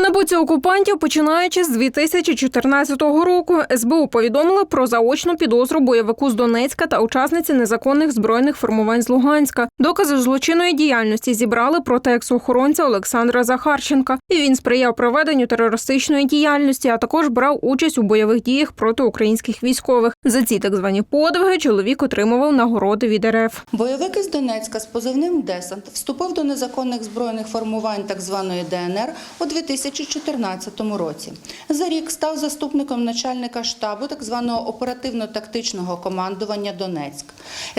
На боці окупантів, починаючи з 2014 року, СБУ повідомила про заочну підозру бойовику з Донецька та учасниці незаконних збройних формувань з Луганська. Докази злочинної діяльності зібрали проти ексохоронця Олександра Захарченка. І він сприяв проведенню терористичної діяльності, а також брав участь у бойових діях проти українських військових. За ці так звані подвиги чоловік отримував нагороди від РФ. Бойовик із Донецька з позивним Десант вступив до незаконних збройних формувань так званої ДНР у 2014 році. За рік став заступником начальника штабу так званого оперативно-тактичного командування Донецьк.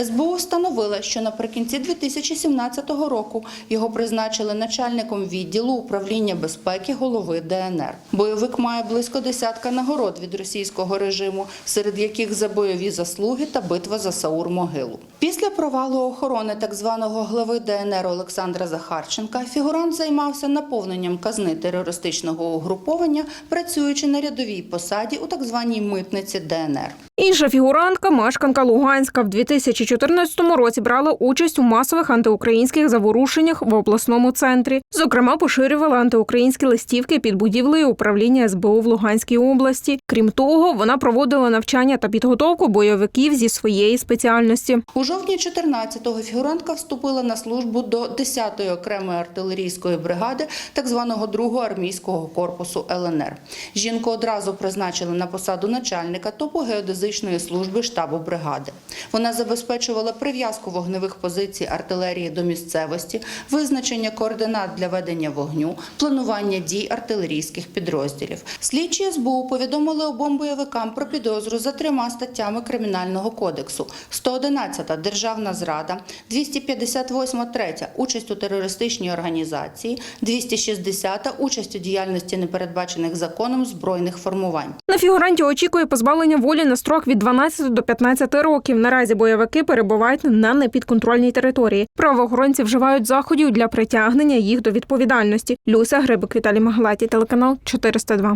СБУ встановила, що наприкінці 2017 року його призначили начальником відділу управління безпеки голови ДНР. Бойовик має близько десятка нагород від російського режиму, серед яких за бойові заслуги та битва за Саур-Могилу. Після провалу охорони так званого глави ДНР Олександра Захарченка фігурант займався наповненням казни терористичного угруповання, працюючи на рядовій посаді у так званій митниці ДНР. Інша фігурантка, мешканка Луганська, в 2014 році брала участь у масових антиукраїнських заворушеннях в обласному центрі. Зокрема, поширювала антиукраїнські листівки під будівлею управління СБУ в Луганській області. Крім того, вона проводила навчання та підготовку бойовиків зі своєї спеціальності. У жовтні 14-го фігурантка вступила на службу до 10-ї окремої артилерійської бригади так званого другого армійського корпусу ЛНР. Жінку одразу призначили на посаду начальника топогеодезичної служби штабу бригади. Вона забезпечувала прив'язку вогневих позицій артилерії до місцевості, визначення координат для ведення вогню, планування дій артилерійських підрозділів. Слідчі СБУ повідомили обом бойовикам про підозру за трьома статтями Кримінального кодексу: 111 державна зрада, 258 третя участь у терористичній організації, 260 участь у діяльності непередбачених законом збройних формувань. На фігуранті очікує позбавлення волі на строк від 12 до 15 років. Наразі бойовики перебувають на непідконтрольній території. Правоохоронці вживають заходів для притягнення їх до відповідальності. Люся Грибик, Віталій Маглаті, телеканал 402.